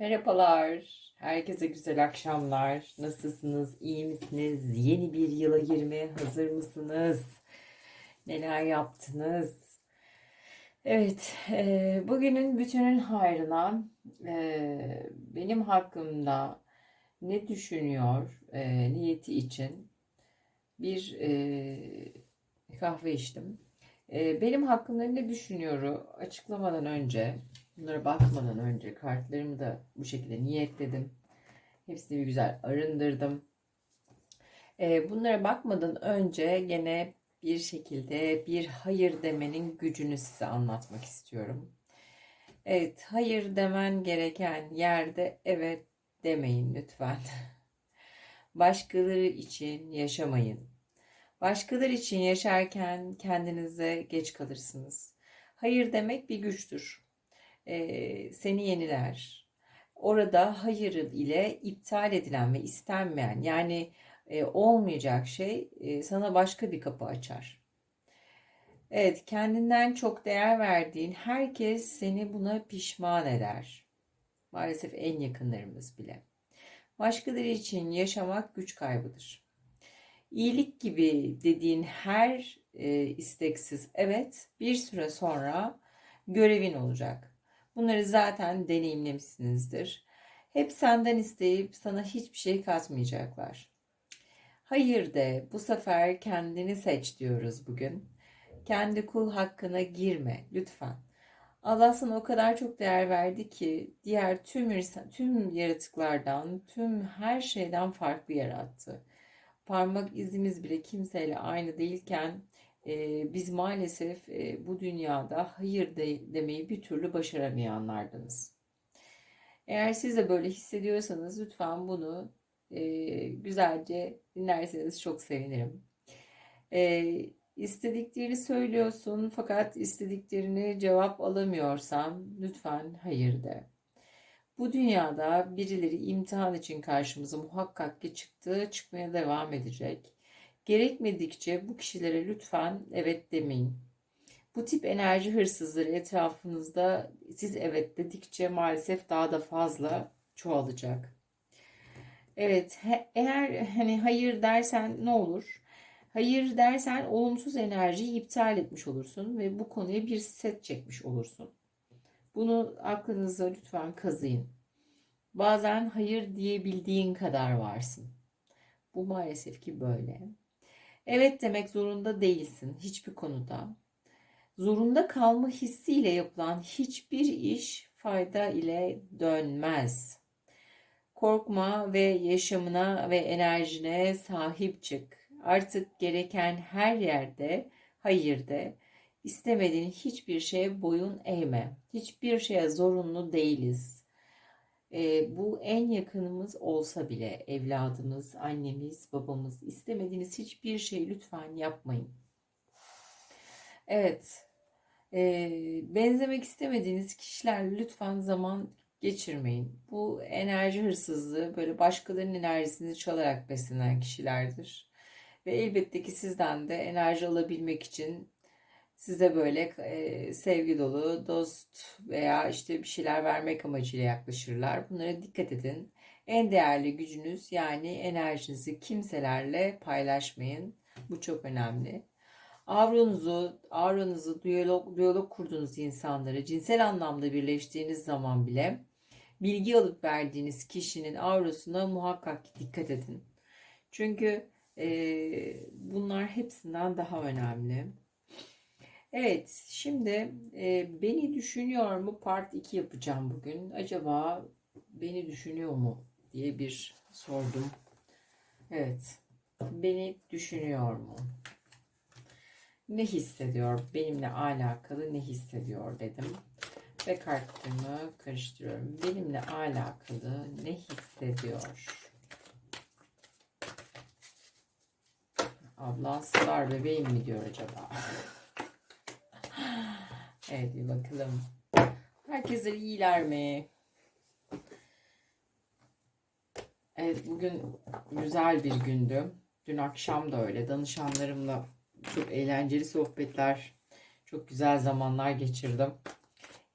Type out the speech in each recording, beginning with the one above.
Merhabalar. Herkese güzel akşamlar. Nasılsınız? İyi misiniz? Yeni bir yıla girmeye hazır mısınız? Neler yaptınız? Evet, e, bugünün bütünün hayrına e, benim hakkımda ne düşünüyor e, niyeti için bir e, kahve içtim. E, benim hakkımda ne düşünüyoru açıklamadan önce Bunlara bakmadan önce kartlarımı da bu şekilde niyetledim. Hepsini bir güzel arındırdım. Ee, bunlara bakmadan önce gene bir şekilde bir hayır demenin gücünü size anlatmak istiyorum. Evet, hayır demen gereken yerde evet demeyin lütfen. Başkaları için yaşamayın. Başkaları için yaşarken kendinize geç kalırsınız. Hayır demek bir güçtür e, seni yeniler. Orada hayır ile iptal edilen ve istenmeyen yani e, olmayacak şey e, sana başka bir kapı açar. Evet, kendinden çok değer verdiğin herkes seni buna pişman eder. Maalesef en yakınlarımız bile. Başkaları için yaşamak güç kaybıdır. İyilik gibi dediğin her e, isteksiz evet bir süre sonra görevin olacak. Bunları zaten deneyimlemişsinizdir. Hep senden isteyip sana hiçbir şey katmayacaklar. Hayır de bu sefer kendini seç diyoruz bugün. Kendi kul hakkına girme lütfen. Allah sana o kadar çok değer verdi ki diğer tüm tüm yaratıklardan, tüm her şeyden farklı yarattı. Parmak izimiz bile kimseyle aynı değilken biz maalesef bu dünyada hayır de, demeyi bir türlü başaramayanlardınız. Eğer siz de böyle hissediyorsanız lütfen bunu e, güzelce dinlerseniz çok sevinirim. E, istediklerini söylüyorsun fakat istediklerini cevap alamıyorsan lütfen hayır de. Bu dünyada birileri imtihan için karşımıza muhakkak ki çıktı, çıkmaya devam edecek. Gerekmedikçe bu kişilere lütfen evet demeyin. Bu tip enerji hırsızları etrafınızda siz evet dedikçe maalesef daha da fazla çoğalacak. Evet, eğer hani hayır dersen ne olur? Hayır dersen olumsuz enerjiyi iptal etmiş olursun ve bu konuya bir set çekmiş olursun. Bunu aklınıza lütfen kazıyın. Bazen hayır diyebildiğin kadar varsın. Bu maalesef ki böyle. Evet demek zorunda değilsin hiçbir konuda. Zorunda kalma hissiyle yapılan hiçbir iş fayda ile dönmez. Korkma ve yaşamına ve enerjine sahip çık. Artık gereken her yerde, hayır de, istemediğin hiçbir şeye boyun eğme. Hiçbir şeye zorunlu değiliz e, bu en yakınımız olsa bile evladımız, annemiz, babamız istemediğiniz hiçbir şey lütfen yapmayın. Evet, e, benzemek istemediğiniz kişilerle lütfen zaman geçirmeyin. Bu enerji hırsızlığı böyle başkalarının enerjisini çalarak beslenen kişilerdir. Ve elbette ki sizden de enerji alabilmek için size böyle sevgi dolu, dost veya işte bir şeyler vermek amacıyla yaklaşırlar. Bunlara dikkat edin. En değerli gücünüz yani enerjinizi kimselerle paylaşmayın. Bu çok önemli. Avronuzu, avronuzu, diyalog, diyalog kurduğunuz insanları cinsel anlamda birleştiğiniz zaman bile bilgi alıp verdiğiniz kişinin avrosuna muhakkak dikkat edin. Çünkü e, bunlar hepsinden daha önemli. Evet, şimdi e, beni düşünüyor mu part 2 yapacağım bugün. Acaba beni düşünüyor mu diye bir sordum. Evet, beni düşünüyor mu? Ne hissediyor? Benimle alakalı ne hissediyor dedim. Ve kartlarımı karıştırıyorum. Benimle alakalı ne hissediyor? Ablan star bebeğim mi diyor acaba? Evet bir bakalım. Herkese iyiler mi? Evet bugün güzel bir gündü. Dün akşam da öyle. Danışanlarımla çok eğlenceli sohbetler, çok güzel zamanlar geçirdim.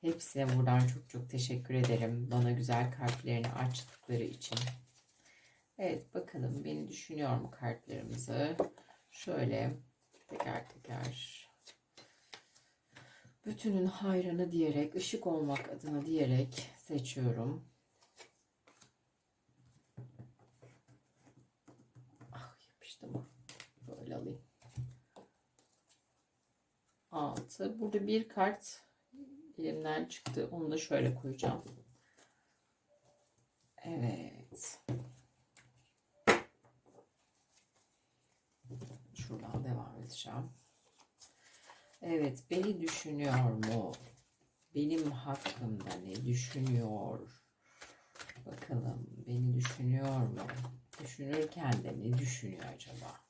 Hepsine buradan çok çok teşekkür ederim. Bana güzel kalplerini açtıkları için. Evet bakalım beni düşünüyor mu kartlarımızı? Şöyle teker teker bütünün hayrını diyerek, ışık olmak adına diyerek seçiyorum. Ah yapıştı mı? Böyle alayım. 6. Burada bir kart elimden çıktı. Onu da şöyle koyacağım. Evet. Şuradan devam edeceğim. Evet, beni düşünüyor mu? Benim hakkımda ne düşünüyor? Bakalım beni düşünüyor mu? Düşünürken de ne düşünüyor acaba?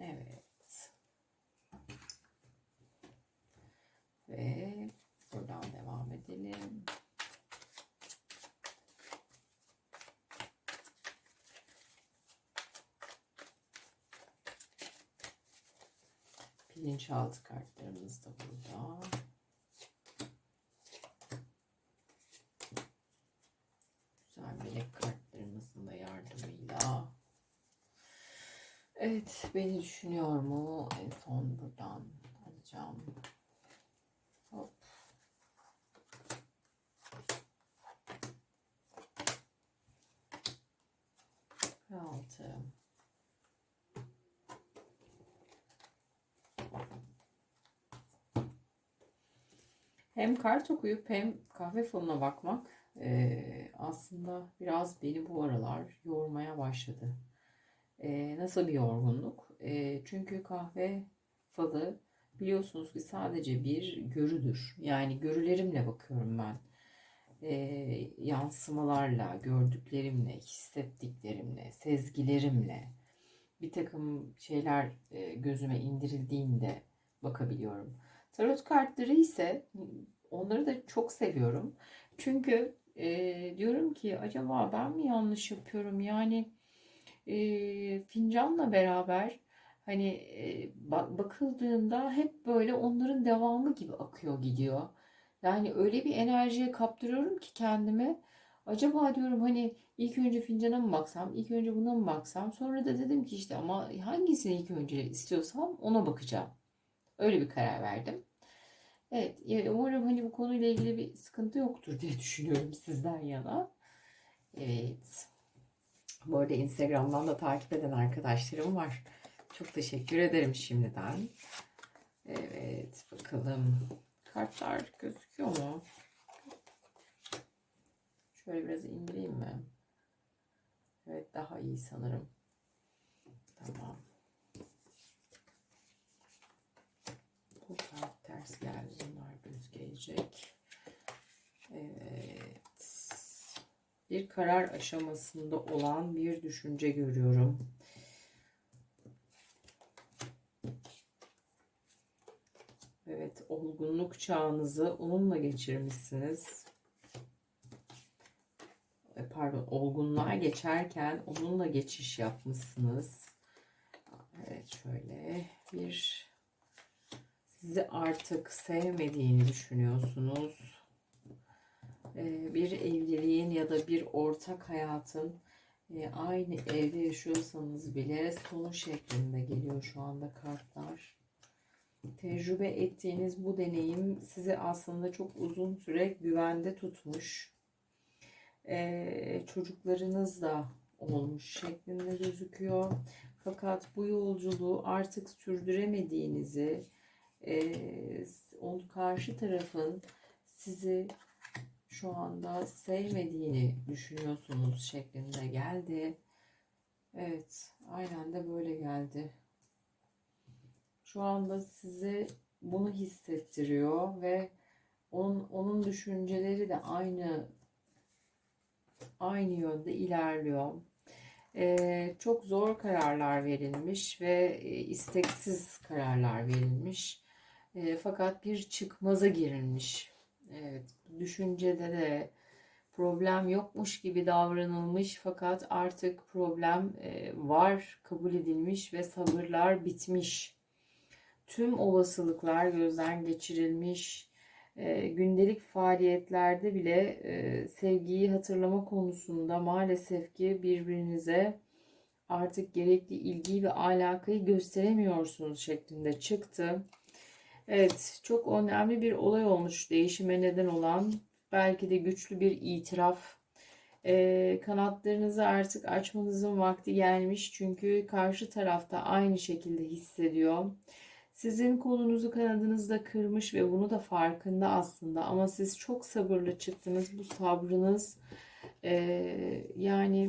Evet. Ve buradan devam edelim. Bilinçaltı kartlarımız da burada. Güzel melek kartlarımızın da yardımıyla. Evet, beni düşünüyor mu? En son buradan alacağım. Hop. Ve altı. Hem kart okuyup hem kahve falına bakmak eee, aslında biraz beni bu aralar yormaya başladı. Eee, nasıl bir yorgunluk? Eee, çünkü kahve falı biliyorsunuz ki sadece bir görüdür. Yani görülerimle bakıyorum ben. Eee, yansımalarla, gördüklerimle, hissettiklerimle, sezgilerimle bir takım şeyler eee, gözüme indirildiğinde bakabiliyorum. Tarot kartları ise onları da çok seviyorum. Çünkü eee, diyorum ki acaba ben mi yanlış yapıyorum? Yani eee, fincanla beraber hani bak- bakıldığında hep böyle onların devamı gibi akıyor gidiyor. Yani öyle bir enerjiye kaptırıyorum ki kendimi. Acaba diyorum hani ilk önce fincana mı baksam, ilk önce buna mı baksam? Sonra da dedim ki işte ama hangisini ilk önce istiyorsam ona bakacağım. Öyle bir karar verdim. Evet, umarım hani bu konuyla ilgili bir sıkıntı yoktur diye düşünüyorum sizden yana. Evet. Bu arada Instagram'dan da takip eden arkadaşlarım var. Çok teşekkür ederim şimdiden. Evet, bakalım. Kartlar gözüküyor mu? Şöyle biraz indireyim mi? Evet, daha iyi sanırım. Tamam. Bu kart ters geldi. Bunlar düz gelecek. Evet. Bir karar aşamasında olan bir düşünce görüyorum. Evet, olgunluk çağınızı onunla geçirmişsiniz. E, Pardon, olgunluğa geçerken onunla geçiş yapmışsınız. Evet, şöyle bir sizi artık sevmediğini düşünüyorsunuz. Ee, Bir evliliğin ya da bir ortak hayatın e, aynı evde yaşıyorsanız bile sonu şeklinde geliyor şu anda kartlar. Tecrübe ettiğiniz bu deneyim sizi aslında çok uzun süre güvende tutmuş. Ee, çocuklarınız da olmuş şeklinde gözüküyor. Fakat bu yolculuğu artık sürdüremediğinizi, e, karşı tarafın sizi şu anda sevmediğini düşünüyorsunuz şeklinde geldi. Evet, aynen de böyle geldi. Şu anda size bunu hissettiriyor ve onun, onun düşünceleri de aynı aynı yönde ilerliyor. Ee, çok zor kararlar verilmiş ve e, isteksiz kararlar verilmiş. E, fakat bir çıkmaza girilmiş. Evet, düşüncede de problem yokmuş gibi davranılmış fakat artık problem e, var, kabul edilmiş ve sabırlar bitmiş. Tüm olasılıklar gözden geçirilmiş. E, gündelik faaliyetlerde bile e, sevgiyi hatırlama konusunda maalesef ki birbirinize artık gerekli ilgiyi ve alakayı gösteremiyorsunuz şeklinde çıktı. Evet, çok önemli bir olay olmuş değişime neden olan belki de güçlü bir itiraf. Ee, kanatlarınızı artık açmanızın vakti gelmiş çünkü karşı tarafta aynı şekilde hissediyor. Sizin kolunuzu kanadınızda kırmış ve bunu da farkında aslında ama siz çok sabırlı çıktınız. Bu sabrınız e, yani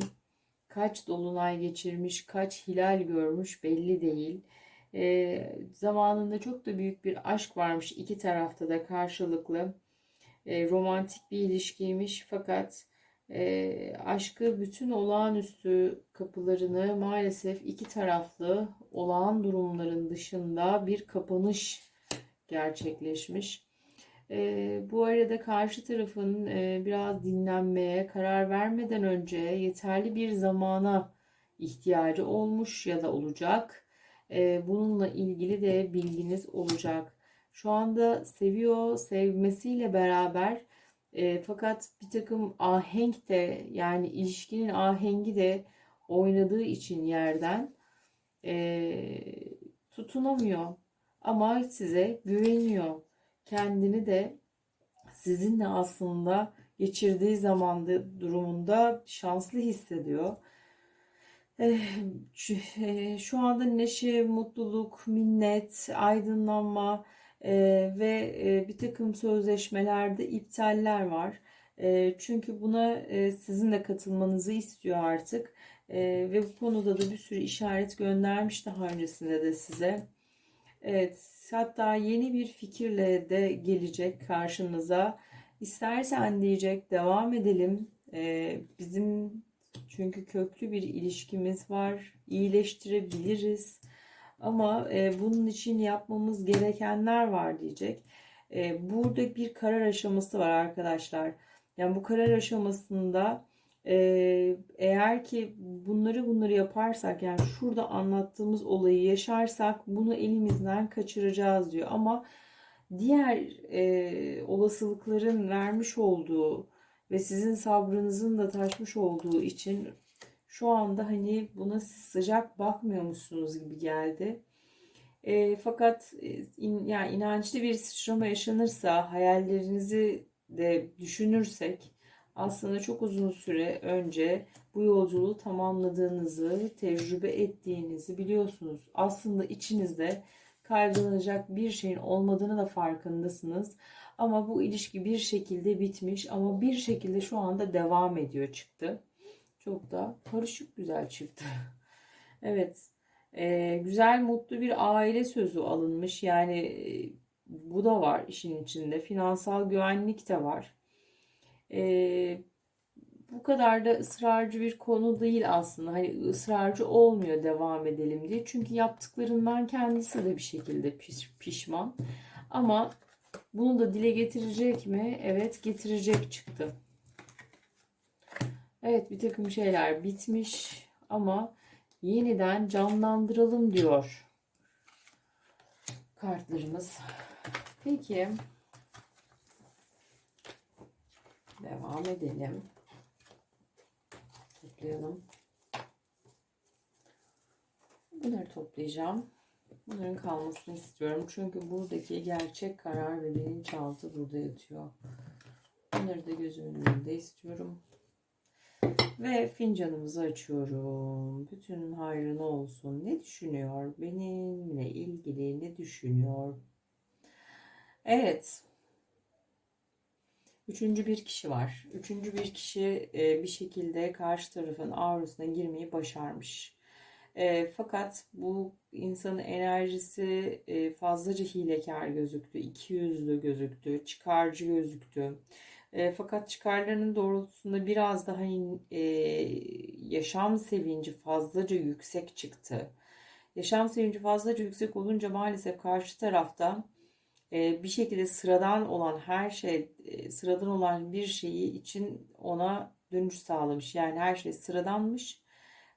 kaç dolunay geçirmiş, kaç hilal görmüş belli değil. E, zamanında çok da büyük bir aşk varmış iki tarafta da karşılıklı. E, romantik bir ilişkiymiş fakat e, aşkı bütün olağanüstü kapılarını maalesef iki taraflı olağan durumların dışında bir kapanış gerçekleşmiş. E, bu arada karşı tarafın e, biraz dinlenmeye karar vermeden önce yeterli bir zamana ihtiyacı olmuş ya da olacak. E, bununla ilgili de bilginiz olacak. Şu anda seviyor, sevmesiyle beraber e, fakat bir takım ahenk de yani ilişkinin ahengi de oynadığı için yerden e, tutunamıyor. Ama size güveniyor. Kendini de sizinle aslında geçirdiği zamanda durumunda şanslı hissediyor. Eh, şu anda neşe, mutluluk, minnet, aydınlanma e, ve bir takım sözleşmelerde iptaller var. Çünkü buna sizin de katılmanızı istiyor artık. Ve bu konuda da bir sürü işaret göndermiş daha öncesinde de size. Evet, hatta yeni bir fikirle de gelecek karşınıza. İstersen diyecek devam edelim. Bizim çünkü köklü bir ilişkimiz var. İyileştirebiliriz. Ama e, bunun için yapmamız gerekenler var diyecek. E, burada bir karar aşaması var arkadaşlar. Yani bu karar aşamasında e, eğer ki bunları bunları yaparsak yani şurada anlattığımız olayı yaşarsak bunu elimizden kaçıracağız diyor. Ama diğer e, olasılıkların vermiş olduğu ve sizin sabrınızın da taşmış olduğu için şu anda hani buna siz sıcak bakmıyormuşsunuz gibi geldi. E, fakat e, in, yani inançlı bir sıçrama yaşanırsa hayallerinizi de düşünürsek aslında çok uzun süre önce bu yolculuğu tamamladığınızı, tecrübe ettiğinizi biliyorsunuz. Aslında içinizde kaygılanacak bir şeyin olmadığını da farkındasınız. Ama bu ilişki bir şekilde bitmiş ama bir şekilde şu anda devam ediyor çıktı. Çok da karışık güzel çıktı. evet. E, güzel mutlu bir aile sözü alınmış. Yani e, bu da var işin içinde. Finansal güvenlik de var. E, bu kadar da ısrarcı bir konu değil aslında. Hani ısrarcı olmuyor devam edelim diye. Çünkü yaptıklarından kendisi de bir şekilde piş, pişman. Ama bunu da dile getirecek mi? Evet getirecek çıktı. Evet bir takım şeyler bitmiş ama yeniden canlandıralım diyor kartlarımız. Peki devam edelim. Toplayalım. Bunları toplayacağım. Bunların kalmasını istiyorum. Çünkü buradaki gerçek karar ve bilinçaltı burada yatıyor. Bunları da gözümün önünde istiyorum. Ve fincanımızı açıyorum. Bütün hayrına olsun. Ne düşünüyor? Benimle ilgili ne düşünüyor? Evet. Üçüncü bir kişi var. Üçüncü bir kişi e, bir şekilde karşı tarafın aurasına girmeyi başarmış. E, fakat bu insanın enerjisi e, fazlaca hilekar gözüktü, ikiyüzlü gözüktü, çıkarcı gözüktü. E, fakat çıkarlarının doğrultusunda biraz daha hani, e, yaşam sevinci fazlaca yüksek çıktı. Yaşam sevinci fazlaca yüksek olunca maalesef karşı tarafta e, bir şekilde sıradan olan her şey, e, sıradan olan bir şeyi için ona dönüş sağlamış. Yani her şey sıradanmış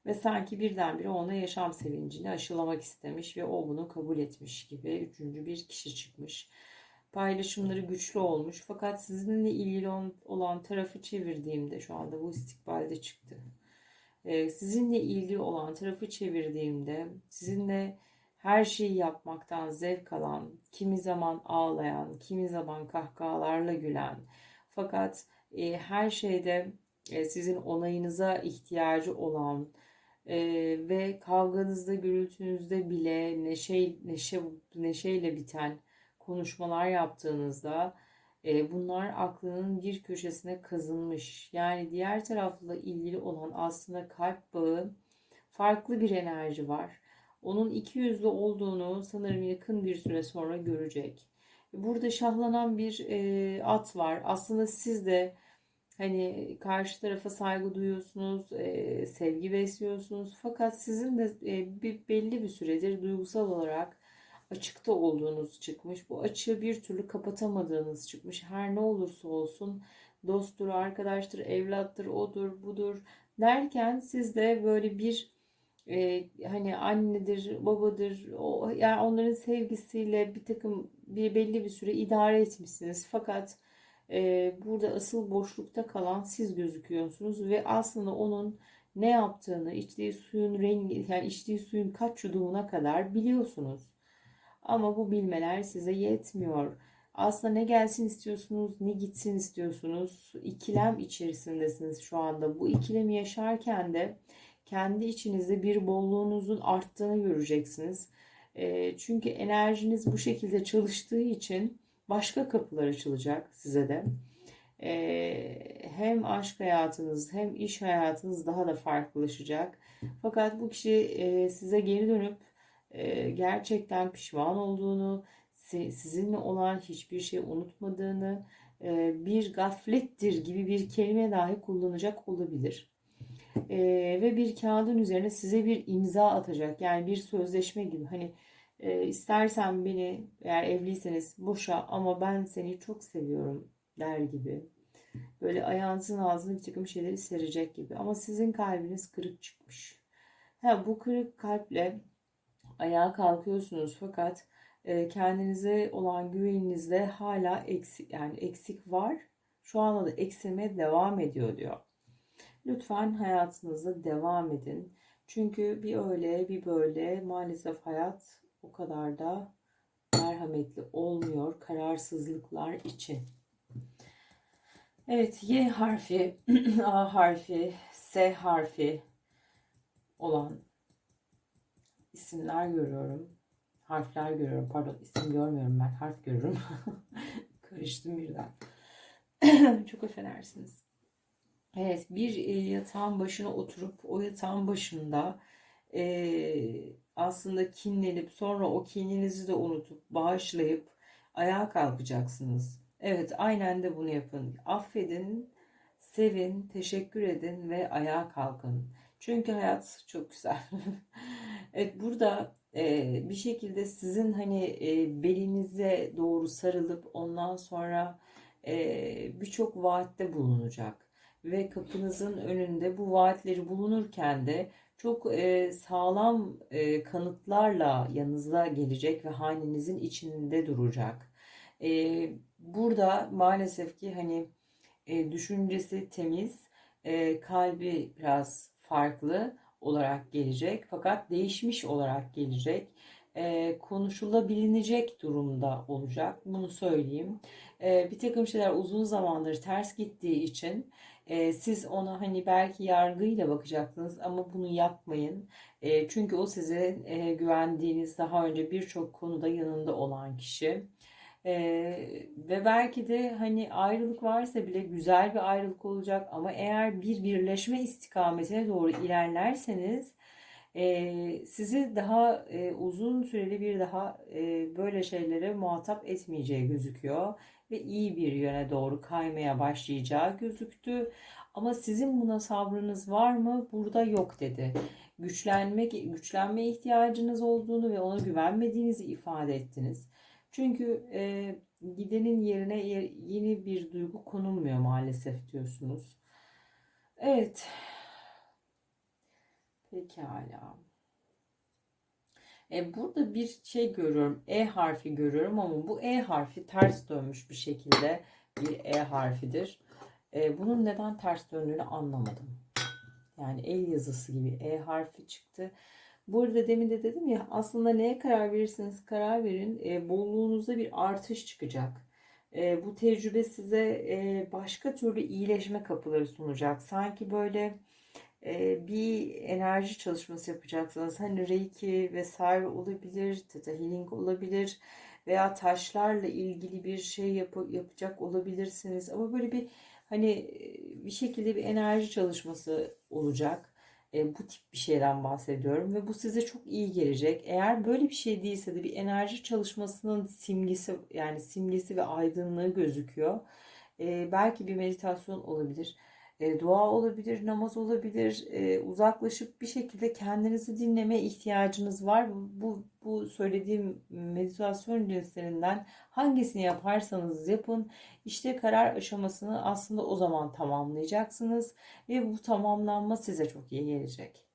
ve sanki birdenbire ona yaşam sevincini aşılamak istemiş ve o bunu kabul etmiş gibi üçüncü bir kişi çıkmış. Paylaşımları güçlü olmuş fakat sizinle ilgili olan tarafı çevirdiğimde şu anda bu istikbalde çıktı. Ee, sizinle ilgili olan tarafı çevirdiğimde sizinle her şeyi yapmaktan zevk alan, kimi zaman ağlayan, kimi zaman kahkahalarla gülen fakat e, her şeyde e, sizin onayınıza ihtiyacı olan e, ve kavganızda, gürültünüzde bile neşe, neşe, neşeyle biten konuşmalar yaptığınızda e, bunlar aklının bir köşesine kazınmış. Yani diğer tarafla ilgili olan aslında kalp bağı farklı bir enerji var. Onun iki yüzlü olduğunu sanırım yakın bir süre sonra görecek. Burada şahlanan bir e, at var. Aslında siz de Hani karşı tarafa saygı duyuyorsunuz, e, sevgi besliyorsunuz. Fakat sizin de e, bir belli bir süredir duygusal olarak açıkta olduğunuz çıkmış. Bu açığı bir türlü kapatamadığınız çıkmış. Her ne olursa olsun dosttur, arkadaştır, evlattır, odur, budur derken siz de böyle bir e, hani annedir, babadır, o, yani onların sevgisiyle bir takım bir belli bir süre idare etmişsiniz. Fakat e, burada asıl boşlukta kalan siz gözüküyorsunuz ve aslında onun ne yaptığını, içtiği suyun rengi, yani içtiği suyun kaç yudumuna kadar biliyorsunuz. Ama bu bilmeler size yetmiyor. Aslında ne gelsin istiyorsunuz, ne gitsin istiyorsunuz. İkilem içerisindesiniz şu anda. Bu ikilemi yaşarken de kendi içinizde bir bolluğunuzun arttığını göreceksiniz. E, çünkü enerjiniz bu şekilde çalıştığı için başka kapılar açılacak size de. Ee, hem aşk hayatınız hem iş hayatınız daha da farklılaşacak. Fakat bu kişi e, size geri dönüp e, gerçekten pişman olduğunu, sizinle olan hiçbir şey unutmadığını, e, bir gaflettir gibi bir kelime dahi kullanacak olabilir. ve bir kağıdın üzerine size bir imza atacak. Yani bir sözleşme gibi. Hani e, istersen beni eğer evliyseniz boşa ama ben seni çok seviyorum der gibi. Böyle ayağınızın ağzına bir takım şeyleri serecek gibi. Ama sizin kalbiniz kırık çıkmış. Ha, bu kırık kalple ayağa kalkıyorsunuz fakat e, kendinize olan güveninizde hala eksik yani eksik var. Şu anda da eksilmeye devam ediyor diyor. Lütfen hayatınızda devam edin. Çünkü bir öyle bir böyle maalesef hayat o kadar da merhametli olmuyor kararsızlıklar için. Evet Y harfi, A harfi, S harfi olan isimler görüyorum. Harfler görüyorum. Pardon isim görmüyorum ben. Harf görüyorum. Karıştım birden. Çok affedersiniz. Evet bir e, yatağın başına oturup o yatağın başında e, aslında kinlenip sonra o kininizi de unutup bağışlayıp ayağa kalkacaksınız. Evet aynen de bunu yapın. Affedin, sevin, teşekkür edin ve ayağa kalkın. Çünkü hayat çok güzel. evet burada e, bir şekilde sizin hani e, belinize doğru sarılıp ondan sonra e, birçok vaatte bulunacak ve kapınızın önünde bu vaatleri bulunurken de çok e, sağlam e, kanıtlarla yanınıza gelecek ve hanenizin içinde duracak. E, burada maalesef ki hani e, düşüncesi temiz, e, kalbi biraz farklı olarak gelecek fakat değişmiş olarak gelecek. E, konuşulabilinecek durumda olacak. Bunu söyleyeyim. E, bir takım şeyler uzun zamandır ters gittiği için e, siz ona hani belki yargıyla bakacaksınız ama bunu yapmayın. E, çünkü o size güvendiğiniz daha önce birçok konuda yanında olan kişi. Ve belki de hani ayrılık varsa bile güzel bir ayrılık olacak ama eğer bir birleşme istikametine doğru ilerlerseniz e, sizi daha e, uzun süreli bir daha e, böyle şeylere muhatap etmeyeceği gözüküyor ve iyi bir yöne doğru kaymaya başlayacağı gözüktü. Ama sizin buna sabrınız var mı? Burada yok dedi. Güçlenmek, güçlenme ihtiyacınız olduğunu ve ona güvenmediğinizi ifade ettiniz. Çünkü e, gidenin yerine ye- yeni bir duygu konulmuyor maalesef diyorsunuz. Evet. Pekala. E, burada bir şey görüyorum. E harfi görüyorum ama bu E harfi ters dönmüş bir şekilde bir E harfidir. E, bunun neden ters döndüğünü anlamadım. Yani el yazısı gibi E harfi çıktı. Burada demin de dedim ya aslında neye karar verirseniz karar verin. E, bolluğunuzda bir artış çıkacak. E, bu tecrübe size e, başka türlü iyileşme kapıları sunacak. Sanki böyle bir enerji çalışması yapacaksınız. Hani Reiki vesaire olabilir, Theta Healing olabilir veya taşlarla ilgili bir şey yap yapacak olabilirsiniz. Ama böyle bir hani bir şekilde bir enerji çalışması olacak. E, bu tip bir şeyden bahsediyorum ve bu size çok iyi gelecek. Eğer böyle bir şey değilse de bir enerji çalışmasının simgesi yani simgesi ve aydınlığı gözüküyor. E, belki bir meditasyon olabilir e, dua olabilir, namaz olabilir. E, uzaklaşıp bir şekilde kendinizi dinleme ihtiyacınız var. Bu, bu, bu söylediğim meditasyon cinslerinden hangisini yaparsanız yapın. İşte karar aşamasını aslında o zaman tamamlayacaksınız ve bu tamamlanma size çok iyi gelecek.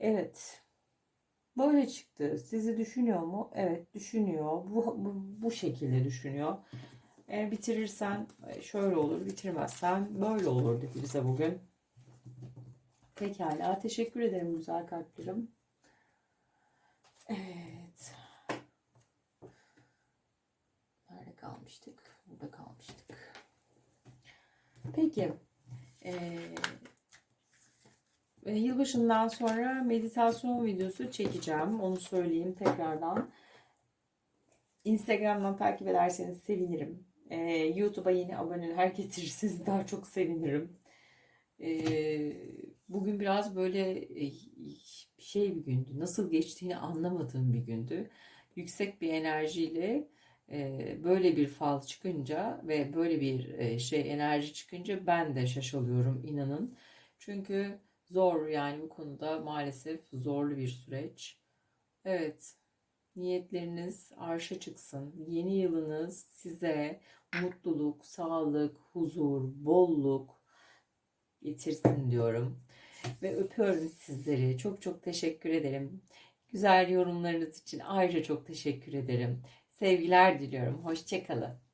Evet. Böyle çıktı. Sizi düşünüyor mu? Evet, düşünüyor. Bu, bu, bu şekilde düşünüyor. Eğer bitirirsen e, şöyle olur, bitirmezsen böyle olur dedi bize bugün. Pekala, teşekkür ederim güzel kalplerim. Evet. Nerede kalmıştık? Burada kalmıştık. Peki. Ee, yılbaşından sonra meditasyon videosu çekeceğim. Onu söyleyeyim tekrardan. Instagram'dan takip ederseniz sevinirim. Ee, YouTube'a yeni aboneler getirirseniz daha çok sevinirim. Ee, bugün biraz böyle e, şey bir gündü. Nasıl geçtiğini anlamadığım bir gündü. Yüksek bir enerjiyle e, böyle bir fal çıkınca ve böyle bir e, şey enerji çıkınca ben de şaşalıyorum inanın. Çünkü zor yani bu konuda maalesef zorlu bir süreç. Evet niyetleriniz arşa çıksın. Yeni yılınız size mutluluk, sağlık, huzur, bolluk getirsin diyorum. Ve öpüyorum sizleri. Çok çok teşekkür ederim. Güzel yorumlarınız için ayrıca çok teşekkür ederim. Sevgiler diliyorum. Hoşçakalın.